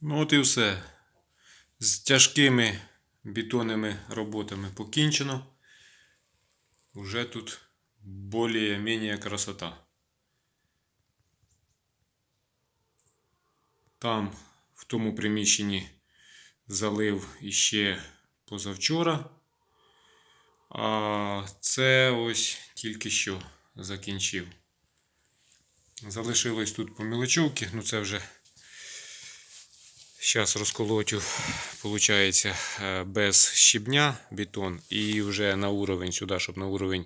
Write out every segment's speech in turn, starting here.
Ну от і все. З тяжкими бетонними роботами покінчено. Уже тут більш-менш красота. Там, в тому приміщенні, залив іще позавчора. А це ось тільки що закінчив. Залишилось тут по мілочовці, ну це вже Зараз розколотю, виходить, без щебня бетон і вже на уровень сюди, щоб на уровень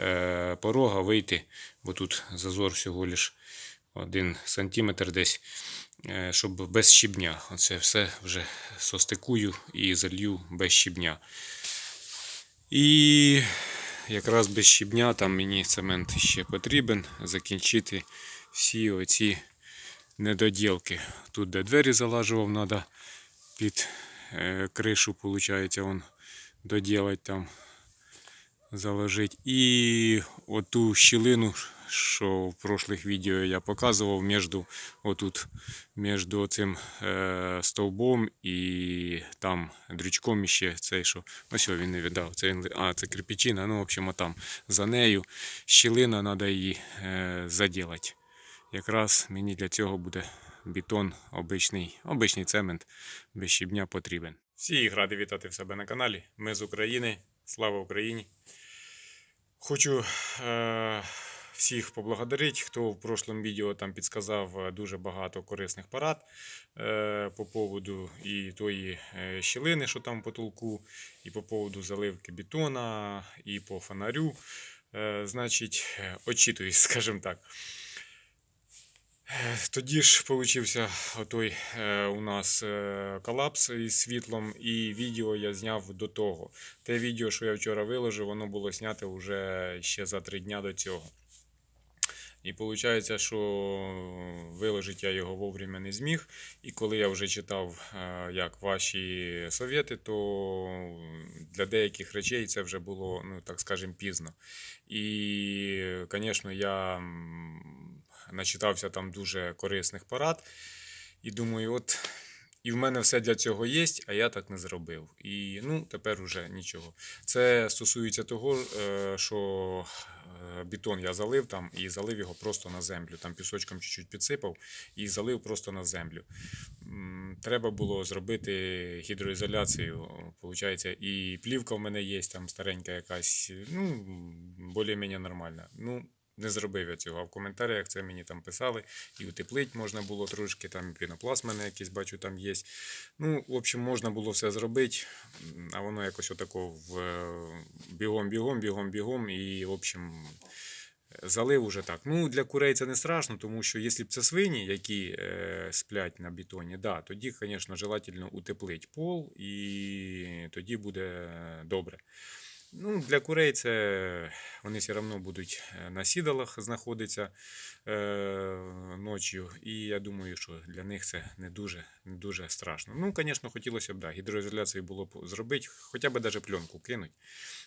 е, порога вийти, бо тут зазор всього лиш 1 см десь, е, щоб без щебня. Оце все вже состикую і залью без щебня. І якраз без щебня там мені цемент ще потрібен закінчити всі оці недоділки. Тут, де двері залажував, треба під е, кришу, виходить, он доділати там, заложити. І оту щілину, що в прошлих відео я показував, між, отут, між цим е, стовбом і там дрючком іще цей, що. Ось він не віддав. Це, а, це кирпичина, ну, в общем, там за нею щілина, треба її е, заділати. Якраз мені для цього буде бетон, обичний, обичний цемент без щебня потрібен. Всіх радий вітати в себе на каналі. Ми з України. Слава Україні! Хочу е, всіх поблагодарити, хто в прошлому відео там підсказав е, дуже багато корисних порад е, по поводу і тої е, щілини, що там в потолку, і по поводу заливки бетона, і по фонарю. Е, значить, е, очитуюсь, скажімо так. Тоді ж получився отой е, у нас е, колапс із світлом, і відео я зняв до того. Те відео, що я вчора виложив, воно було знято вже ще за три дня до цього. І виходить, що виложити я його вовремя не зміг. І коли я вже читав е, як ваші совєти, то для деяких речей це вже було, ну так скажемо, пізно. І, звісно, я начитався там дуже корисних порад. І думаю, от і в мене все для цього є, а я так не зробив. І ну, тепер уже нічого. Це стосується того, е, що е, бетон я залив там і залив його просто на землю. Там пісочком чуть-чуть підсипав і залив просто на землю. Треба було зробити гідроізоляцію. Получається, і плівка в мене є, там старенька якась, ну, більш-менш нормальна. Ну, не зробив я цього. А в коментарях це мені там писали. І утеплить можна було трошки, там пінопласт мене якийсь, бачу, там є. Ну, в общем, можна було все зробити, а воно якось отако в е, бігом, бігом, бігом, бігом. І, в общем, залив уже так. Ну, для курей це не страшно, тому що якщо б це свині, які е, сплять на бетоні, да, тоді, звісно, желательно утеплить пол, і тоді буде добре. Ну, для курей це вони все одно будуть е, на сідалах знаходитися е, ночі. І я думаю, що для них це не дуже, не дуже страшно. Ну, звісно, хотілося б, да, гідроізоляцію було б зробити, хоча б навіть пленку кинуть.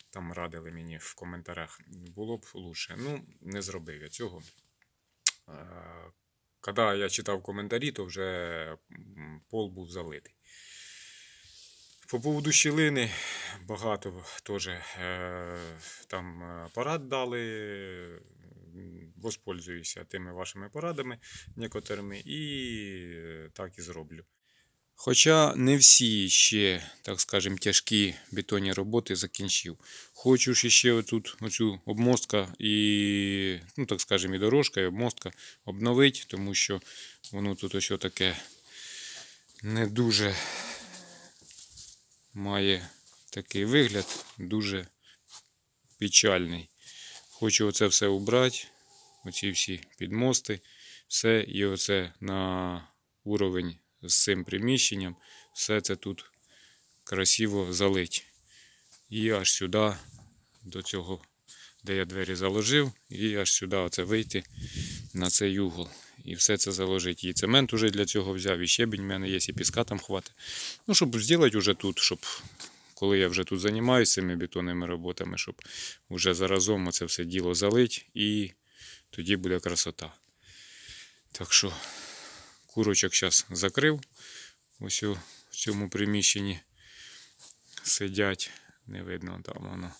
Там радили мені в коментарях. Було б лучше. Ну, не зробив я цього. Е, Коли я читав коментарі, то вже пол був залитий. По поводу щілини багато теж е, там е, порад дали. Воспользуюся тими вашими порадами некоторими і е, так і зроблю. Хоча не всі ще, так скажемо, тяжкі бетонні роботи закінчив. Хочу ще отут оцю обмостка і, ну так скажемо, і дорожка, і обмостка обновити, тому що воно тут ось таке не дуже має такий вигляд, дуже печальний. Хочу оце все убрати, оці всі підмости, все, і оце на уровень з цим приміщенням, все це тут красиво залить. І аж сюди, до цього, де я двері заложив, і аж сюди оце вийти на цей угол. І все це заложить. І цемент уже для цього взяв, і щебінь в мене є, і піска там хватить. Ну, щоб зробити вже тут, щоб коли я вже тут займаюся цими бетонними роботами, щоб вже заразом це все діло залить і тоді буде красота. Так що курочок зараз закрив, ось у цьому приміщенні сидять. Не видно там воно.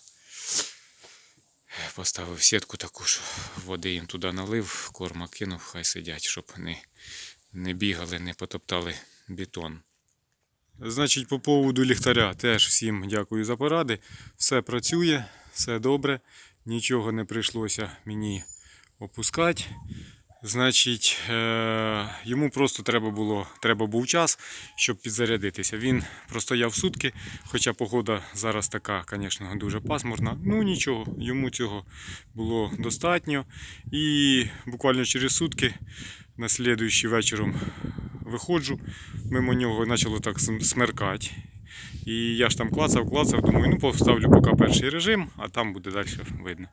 Поставив сітку таку, що води їм туди налив, корма кинув, хай сидять, щоб не, не бігали, не потоптали бетон. Значить, по поводу ліхтаря теж всім дякую за поради. Все працює, все добре, нічого не прийшлося мені опускати. Значить, е- йому просто треба було, треба був час, щоб підзарядитися. Він простояв сутки, хоча погода зараз така, звісно, дуже пасмурна. Ну нічого, йому цього було достатньо. І буквально через сутки, на слідуючий вечором виходжу, мимо нього почало так смеркати. І я ж там клацав, клацав, думаю, ну поставлю поки перший режим, а там буде далі видно.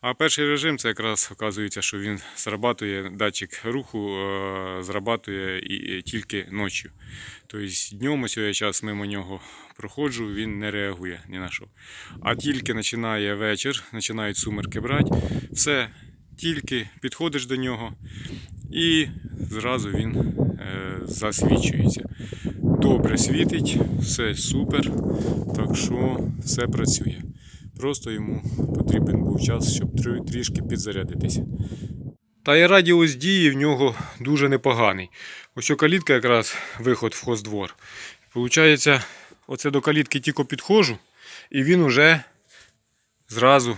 А перший режим це якраз оказується, що він зрабатує датчик руху, е, зрабатує і, і тільки ночі. Тобто днем ось час мимо нього проходжу, він не реагує ні на що. А тільки починає вечір, починають сумерки брати, все, тільки підходиш до нього і зразу він е, засвічується. Добре світить, все супер, так що все працює. Просто йому потрібен був час, щоб трішки підзарядитися. Та і радіус дії в нього дуже непоганий. Ось калітка якраз виход в хоздвор. Получається, оце до калітки тільки підходжу, і він уже зразу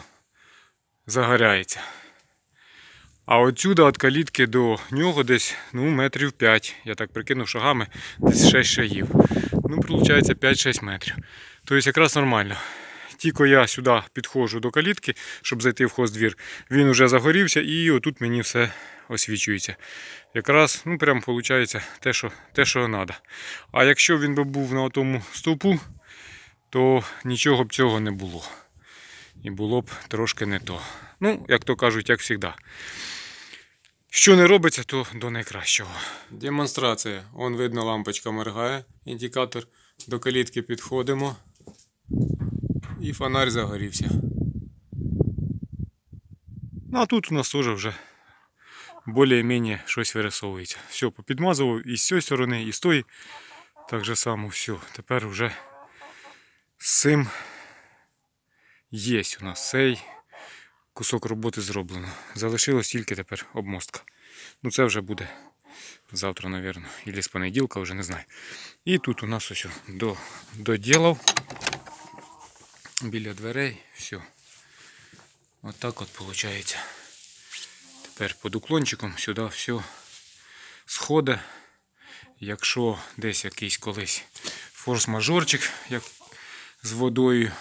загоряється. А отсюда від калітки до нього десь ну, метрів 5. Я так прикинув шагами, десь 6 шагів. Ну, виходить 5-6 метрів. Тобто якраз нормально. Тільки я сюди підходжу до калітки, щоб зайти в хоздвір, він вже загорівся і отут мені все освічується. Якраз, ну прям виходить те, що те, що треба. А якщо він би був на тому стовпу, то нічого б цього не було. І було б трошки не то. Ну, як то кажуть, як завжди. Що не робиться, то до найкращого. Демонстрація. Он видно, лампочка моргає, індикатор. До калітки підходимо. І фонарь загорівся. Ну а тут у нас теж вже більш-менш щось вирисовується. Все, попідмазував і з цієї сторони, і з тої. Так же само все. Тепер вже з цим є у нас цей кусок роботи зроблено. Залишилось тільки тепер обмостка. Ну це вже буде завтра, мабуть, або з понеділка, вже не знаю. І тут у нас ось до, доділав біля дверей. Все. Отак от виходить. Тепер під уклончиком сюди все сходить. Якщо десь якийсь колись форс-мажорчик, як з водою,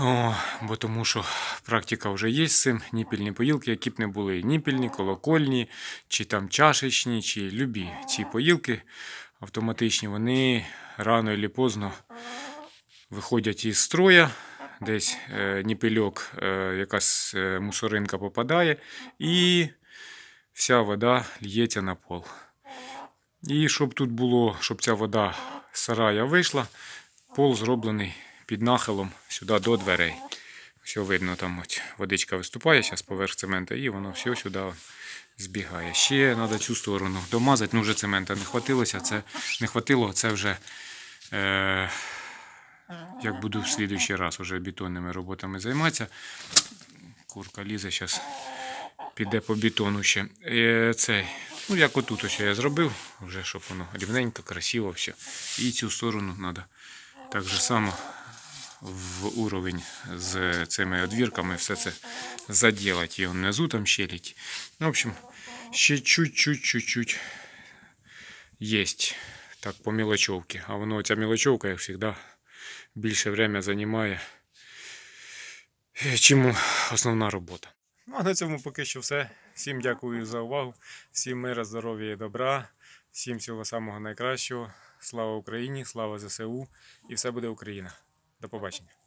о, бо тому що практика вже є з цим. Ніпільні поїлки, які б не були. Ніпільні, колокольні, чи там чашечні, чи любі ці поїлки автоматичні, вони рано чи поздно виходять із строя. Десь е, ніпельок, е, якась е, мусоринка попадає, і вся вода лється на пол. І щоб тут було, щоб ця вода з сарая вийшла, пол зроблений під нахилом сюди до дверей. Все видно, там от водичка виступає зараз поверх цемента, і воно все сюди збігає. Ще треба цю сторону домазати. Ну вже цемента не хватилося, це не хватило, це вже. Е, як буду в слідуючий раз вже бетонними роботами займатися. Курка лізе зараз піде по бетону ще. Е, цей, ну як отут ось я зробив, вже щоб воно рівненько, красиво все. І цю сторону треба так же само в уровень з цими одвірками все це заділати. І внизу там щелить. Ну, в общем, ще чуть-чуть, чуть-чуть єсть. Так, по мелочовці. А воно ця мелочовка, як завжди, більше время займає, чим основна робота. Ну, а на цьому поки що все. Всім дякую за увагу. Всім мира, здоров'я і добра. Всім всього самого найкращого. Слава Україні, слава ЗСУ і все буде Україна. До побачення.